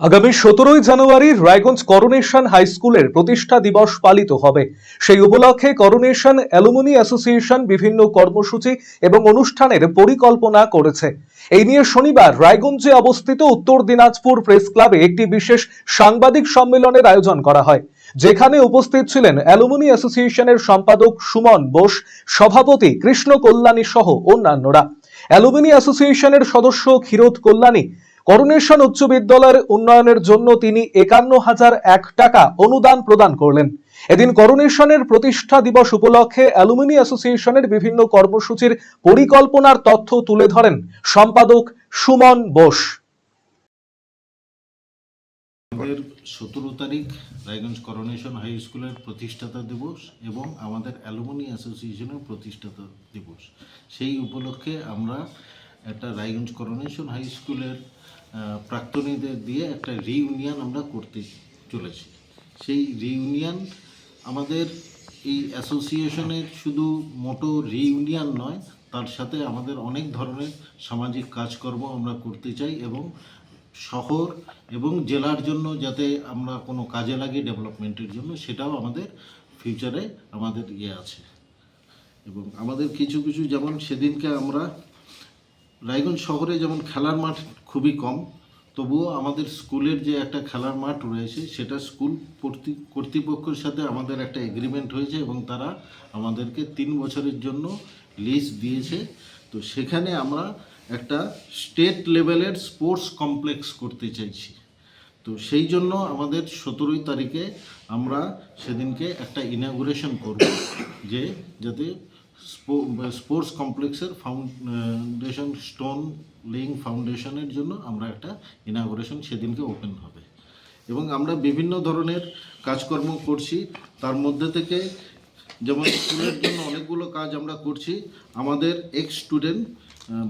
আগামী সতেরোই জানুয়ারি Raiganj coronation high স্কুলের প্রতিষ্ঠা দিবস পালিত হবে। সেই উপলক্ষে করোনেশন অ্যালুমিনি অ্যাসোসিয়েশন বিভিন্ন কর্মসূচি এবং অনুষ্ঠানের পরিকল্পনা করেছে। এই নিয়ে শনিবার রায়গঞ্জে অবস্থিত উত্তর দিনাজপুর প্রেস ক্লাবে একটি বিশেষ সাংবাদিক সম্মেলনের আয়োজন করা হয়। যেখানে উপস্থিত ছিলেন অ্যালুমিনি অ্যাসোসিয়েশনের সম্পাদক সুমন বোস, সভাপতি কৃষ্ণ কল্যাণী সহ অন্যান্যরা। অ্যালুমিনি অ্যাসোসিয়েশনের সদস্য ক্ষীরোদ কল্যাণী করোনেশন উচ্চ বিদ্যালয়ের উন্নয়নের জন্য তিনি একান্ন হাজার এক টাকা অনুদান প্রদান করলেন এদিন করোনেশনের প্রতিষ্ঠা দিবস উপলক্ষে অ্যালুমিনি অ্যাসোসিয়েশনের বিভিন্ন কর্মসূচির পরিকল্পনার তথ্য তুলে ধরেন সম্পাদক সুমন বোস আমাদের সতেরো তারিখ রায়গঞ্জ করোনেশন হাই স্কুলের প্রতিষ্ঠাতা দিবস এবং আমাদের অ্যালুমিনি অ্যাসোসিয়েশনের প্রতিষ্ঠাতা দিবস। সেই উপলক্ষে আমরা একটা রায়গঞ্জ করোনেশন হাই স্কুলের প্রাক্তনীদের দিয়ে একটা রিইউনিয়ন আমরা করতে চলেছি। সেই রিউনিয়ন আমাদের এই অ্যাসোসিয়েশনের শুধু মোটো রিইউনিয়ন নয়, তার সাথে আমাদের অনেক ধরনের সামাজিক কাজকর্ম আমরা করতে চাই এবং শহর এবং জেলার জন্য যাতে আমরা কোনো কাজে লাগি ডেভেলপমেন্টের জন্য, সেটাও আমাদের ফিউচারে আমাদের ইয়ে আছে। এবং আমাদের কিছু কিছু যেমন সেদিনকে আমরা রায়গঞ্জ শহরে যেমন খেলার মাঠ খুবই কম, তবুও আমাদের স্কুলের যে একটা খেলার মাঠ রয়েছে, সেটা স্কুল কর্তৃ- কর্তৃপক্ষের সাথে আমাদের একটা এগ্রিমেন্ট হয়েছে এবং তারা আমাদেরকে তিন বছরের জন্য লিজ দিয়েছে। তো সেখানে আমরা একটা স্টেট লেভেলের স্পোর্টস কমপ্লেক্স করতে চাইছি। তো সেই জন্য আমাদের সতেরোই তারিখে আমরা সেদিনকে একটা ইনাগুরেশন করব, যে যাতে স্পোর্টস কমপ্লেক্সের ফাউন্ডেশন স্টোন লেইং ফাউন্ডেশনের জন্য আমরা একটা ইনাগুরেশন সেদিনকে ওপেন হবে। এবং আমরা বিভিন্ন ধরনের কাজকর্ম করছি। তার মধ্যে থেকে যেমন স্কুলের জন্য অনেকগুলো কাজ আমরা করছি। আমাদের এক্স স্টুডেন্ট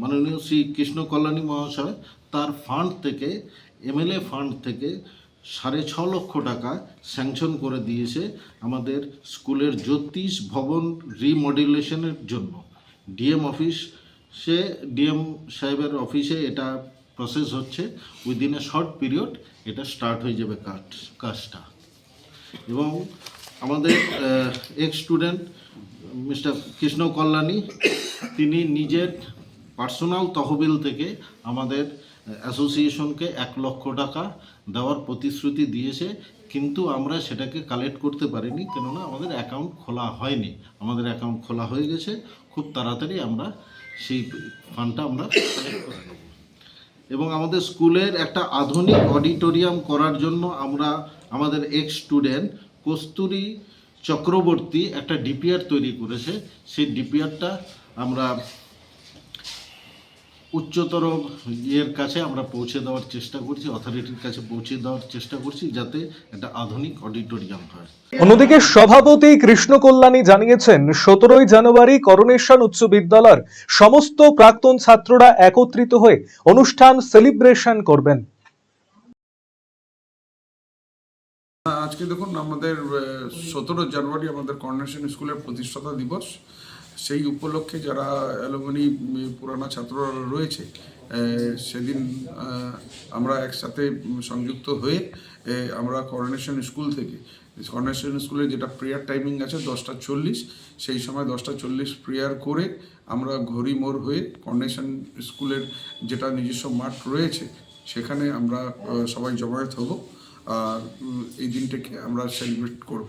মাননীয় শ্রী কৃষ্ণ কল্যাণী মহাশয়, তার ফান্ড থেকে এমএলএ ফান্ড থেকে সাড়ে ছ লক্ষ টাকা স্যাংশন করে দিয়েছে আমাদের স্কুলের জ্যোতিষ ভবন রিমডেলেশনের জন্য। ডিএম অফিস, সে ডিএম সাহেবের অফিসে এটা প্রসেস হচ্ছে। উইদিন এ শর্ট পিরিয়ড এটা স্টার্ট হয়ে যাবে কাজ, কাজটা। এবং আমাদের ex student mister Krishna Kalyani, তিনি নিজের পার্সোনাল তহবিল থেকে আমাদের অ্যাসোসিয়েশনকে এক লক্ষ টাকা দেওয়ার প্রতিশ্রুতি দিয়েছে, কিন্তু আমরা সেটাকে কালেক্ট করতে পারিনি, কেননা আমাদের অ্যাকাউন্ট খোলা হয়নি। আমাদের অ্যাকাউন্ট খোলা হয়ে গেছে, খুব তাড়াতাড়ি আমরা সেই ফান্ডটা আমরা কালেক্ট করে নেব। এবং আমাদের স্কুলের একটা আধুনিক অডিটোরিয়াম করার জন্য আমরা, আমাদের এক্স স্টুডেন্ট কস্তুরী চক্রবর্তী একটা ডিপিআর তৈরি করেছে। সেই ডিপিআরটা আমরা উচ্চতর ইয়ের কাছে আমরা পৌঁছে দেওয়ার চেষ্টা করছি অথরিটির কাছে পৌঁছে দেওয়ার চেষ্টা করছি যাতে একটা আধুনিক অডিটোরিয়াম হয়। অন্যদিকে সভাপতি কৃষ্ণ কল্যাণী জানিয়েছেন সতেরোই জানুয়ারি করোনেশন উচ্চ বিদ্যালয়ের সমস্ত প্রাক্তন ছাত্ররা একত্রিত হয়ে অনুষ্ঠান সেলিব্রেশন করবেন। আজকে দেখুন আমাদের সতেরো জানুয়ারি আমাদের কর্নেশন স্কুলের প্রতিষ্ঠাতা দিবস। সেই উপলক্ষে যারা অ্যালুমিনি পুরানা ছাত্ররা রয়েছে সেদিন আমরা একসাথে সংযুক্ত হয়ে আমরা করোনেশন স্কুল থেকে করোনেশন স্কুলে যেটা প্রেয়ার টাইমিং আছে দশটা চল্লিশ, সেই সময় দশটা চল্লিশ প্রেয়ার করে আমরা ঘড়ি মোড় হয়ে করোনেশন স্কুলের যেটা নিজস্ব মাঠ রয়েছে, সেখানে আমরা সবাই জমায়েত হব, আর এই দিনটাকে আমরা সেলিব্রেট করব।